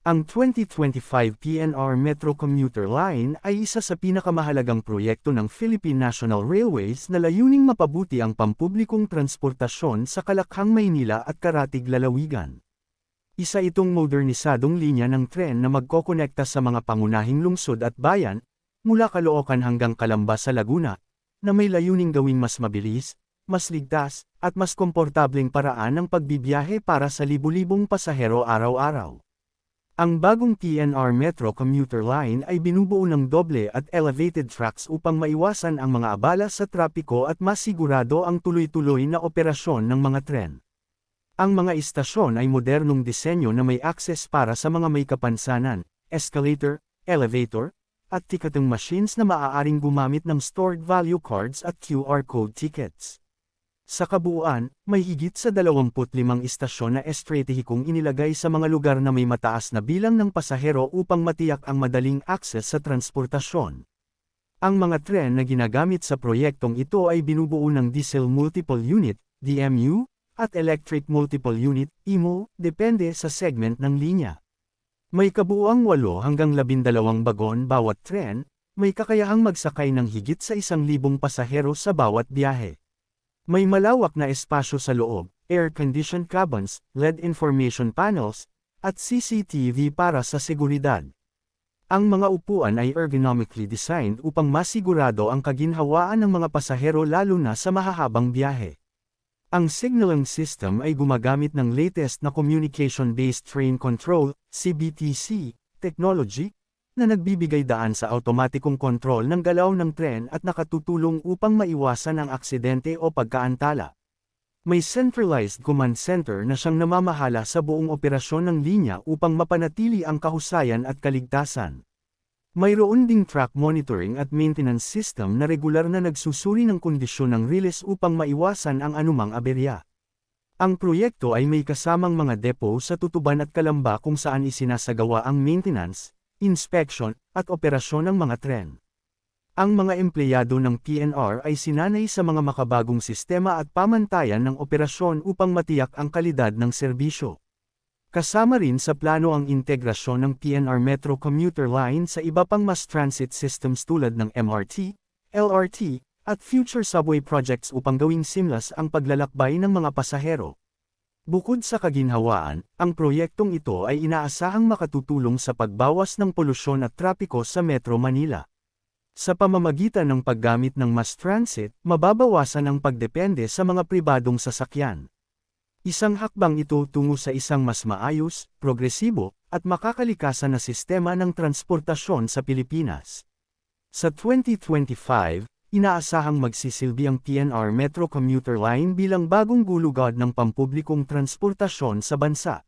Ang 2025 PNR Metro Commuter Line ay isa sa pinakamahalagang proyekto ng Philippine National Railways na layuning mapabuti ang pampublikong transportasyon sa Kalakhang Maynila at Karatig Lalawigan. Isa itong modernisadong linya ng tren na magkokonekta sa mga pangunahing lungsod at bayan, mula Caloocan hanggang Calamba sa Laguna, na may layuning gawing mas mabilis, mas ligtas, at mas komportableng paraan ng pagbibiyahe para sa libu-libong pasahero araw-araw. Ang bagong PNR Metro Commuter Line ay binubuo ng doble at elevated tracks upang maiwasan ang mga abala sa trapiko at masigurado ang tuloy-tuloy na operasyon ng mga tren. Ang mga istasyon ay modernong disenyo na may access para sa mga may kapansanan, escalator, elevator, at ticketing machines na maaaring gumamit ng stored value cards at QR code tickets. Sa kabuuan, may higit sa 25 istasyon na estratehikong inilagay sa mga lugar na may mataas na bilang ng pasahero upang matiyak ang madaling akses sa transportasyon. Ang mga tren na ginagamit sa proyektong ito ay binubuo ng Diesel Multiple Unit, DMU, at Electric Multiple Unit, EMU, depende sa segment ng linya. May kabuuang 8 hanggang 12 bagon bawat tren, may kakayahang magsakay ng higit sa 1,000 pasahero sa bawat biyahe. May malawak na espasyo sa loob, air-conditioned cabins, LED information panels, at CCTV para sa seguridad. Ang mga upuan ay ergonomically designed upang masigurado ang kaginhawaan ng mga pasahero lalo na sa mahahabang biyahe. Ang signaling system ay gumagamit ng latest na Communication-Based Train Control, CBTC, technology, na nagbibigay daan sa automatikong kontrol ng galaw ng tren at nakatutulong upang maiwasan ang aksidente o pagkaantala. May centralized command center na siyang namamahala sa buong operasyon ng linya upang mapanatili ang kahusayan at kaligtasan. Mayroon ding track monitoring at maintenance system na regular na nagsusuri ng kondisyon ng release upang maiwasan ang anumang aberya. Ang proyekto ay may kasamang mga depo sa Tutuban at Kalamba kung saan isinasagawa ang maintenance, inspection, at operasyon ng mga tren. Ang mga empleyado ng PNR ay sinanay sa mga makabagong sistema at pamantayan ng operasyon upang matiyak ang kalidad ng serbisyo. Kasama rin sa plano ang integrasyon ng PNR Metro Commuter Line sa iba pang mass transit systems tulad ng MRT, LRT, at future subway projects upang gawing seamless ang paglalakbay ng mga pasahero. Bukod sa kaginhawaan, ang proyektong ito ay inaasahang makatutulong sa pagbawas ng polusyon at trapiko sa Metro Manila. Sa pamamagitan ng paggamit ng mass transit, mababawasan ang pagdepende sa mga pribadong sasakyan. Isang hakbang ito tungo sa isang mas maayos, progresibo, at makakalikasan na sistema ng transportasyon sa Pilipinas. Sa 2025, Inaasahang magsisilbi ang PNR Metro Commuter Line bilang bagong gulugod ng pampublikong transportasyon sa bansa.